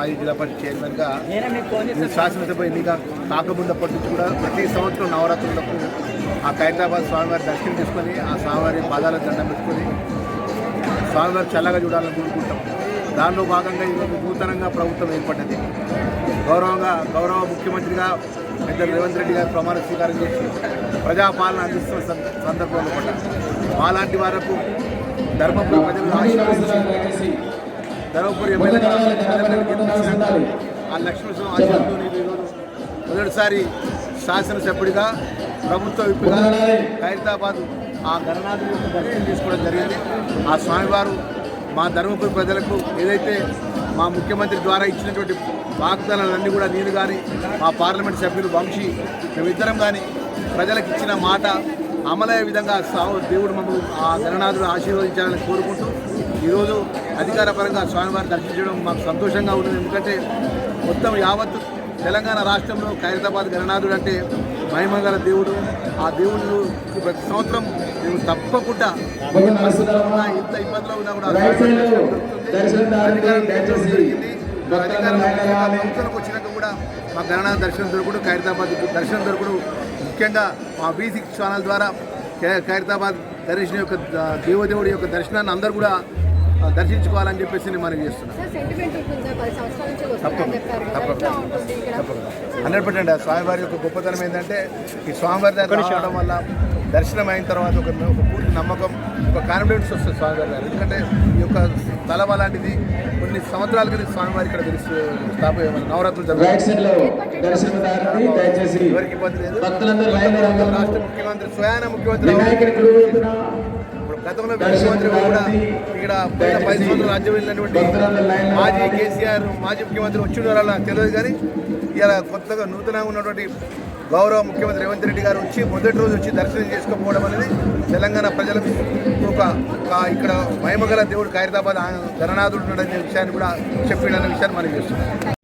మాజీ జిల్లా పరిషత్ చైర్మన్గా శాసనసభ ఎన్నిక కాకముందప్పటి నుంచి కూడా ప్రతి సంవత్సరం నవరాత్రులకు ఆ ఖైరతాబాద్ స్వామివారి దర్శనం తీసుకొని ఆ స్వామివారి పాదాల దండం పెట్టుకొని స్వామివారి చల్లగా చూడాలని కోరుకుంటాం దానిలో భాగంగా ఈరోజు నూతనంగా ప్రభుత్వం ఏర్పడ్డది. గౌరవంగా గౌరవ ముఖ్యమంత్రిగా పెద్ద రేవంత్ రెడ్డి గారు ప్రమాణ స్వీకారం చేసి ప్రజాపాలన అందిస్తున్న సందర్భంలో కూడా మాలాంటి వారకు ధర్మపురి ప్రజలు ఆశీర్వదించి ధర్మపురి ఎమ్మెల్యే ఆ నేను ఈరోజు మొదటిసారి శాసనసభ్యుడిగా ప్రభుత్వ విప్పుగా ఖైరతాబాద్ ఆ గణనాథుని యొక్క దర్శనం తీసుకోవడం జరిగింది. ఆ స్వామివారు మా ధర్మపురి ప్రజలకు ఏదైతే మా ముఖ్యమంత్రి ద్వారా ఇచ్చినటువంటి వాగ్దానాలన్నీ కూడా నేను కానీ మా పార్లమెంట్ సభ్యులు వంశీ మేమిద్దరం కానీ ప్రజలకు ఇచ్చిన మాట అమలయ్యే విధంగా సావు దేవుడు మమ్మల్ని ఆ గణనాథుడు ఆశీర్వదించాలని కోరుకుంటూ ఈరోజు అధికార పరంగా స్వామివారిని దర్శించడం మాకు సంతోషంగా ఉన్నది. ఎందుకంటే మొత్తం యావత్ తెలంగాణ రాష్ట్రంలో ఖైరతాబాద్ గణనాథుడు అంటే మహిమగల దేవుడు. ఆ దేవుడు ప్రతి సంవత్సరం మేము తప్పకుండా ఎంత ఇబ్బందులో ఉన్నా కూడా వచ్చినాక కూడా మా గణనాథ దర్శనం దొరుకుడు ఖైరతాబాద్ దర్శనం దొరుకుడు. ముఖ్యంగా మా బీసీ ఛానల్ ద్వారా ఖైరతాబాద్ దర్శనం యొక్క దేవదేవుడి యొక్క దర్శనాన్ని అందరూ కూడా దర్శించుకోవాలని చెప్పేసి నేను మనవి చేస్తున్నాను తప్పకుండా హండ్రెడ్ పర్సెంట్ స్వామివారి యొక్క గొప్పతనం ఏంటంటే ఈ స్వామివారి దగ్గర రావడం వల్ల దర్శనం అయిన తర్వాత ఒక ఒక పూర్తి నమ్మకం ఒక కాన్ఫిడెన్స్ వస్తుంది స్వామివారి గారు ఎందుకంటే ఈ యొక్క స్థలం అలాంటిది కొన్ని సంవత్సరాల క్రితం స్వామివారి ఇక్కడ తెలుసు స్థాపన నవరాత్రులు రైట్ జరుగుతాయి సైడ్లో దర్శనదారుని దయచేసి ఎవరికి ఇబ్బంది లేదు. భక్తులందరూ లైన్లో రాగలరు. రాష్ట్ర ముఖ్యమంత్రి స్వయాన ముఖ్యమంత్రి గతంలో ముఖ్యమంత్రి కూడా ఇక్కడ పోయిన పది సంవత్సరాలు రాజ్యం వెళ్ళినటువంటి మాజీ కేసీఆర్ మాజీ ముఖ్యమంత్రి వచ్చి ఉన్నారో తెలియదు కానీ ఇలా కొత్తగా నూతనంగా ఉన్నటువంటి గౌరవ ముఖ్యమంత్రి రేవంత్ రెడ్డి గారు వచ్చి మొదటి రోజు వచ్చి దర్శనం చేసుకోకపోవడం అనేది తెలంగాణ ప్రజలకు ఒక ఇక్కడ మహిమగల దేవుడు ఖైరతాబాద్ ఆ గణనాథుడు ఉన్నాడనే విషయాన్ని కూడా చెప్పిడన్న విషయాన్ని మనం చేస్తున్నాం.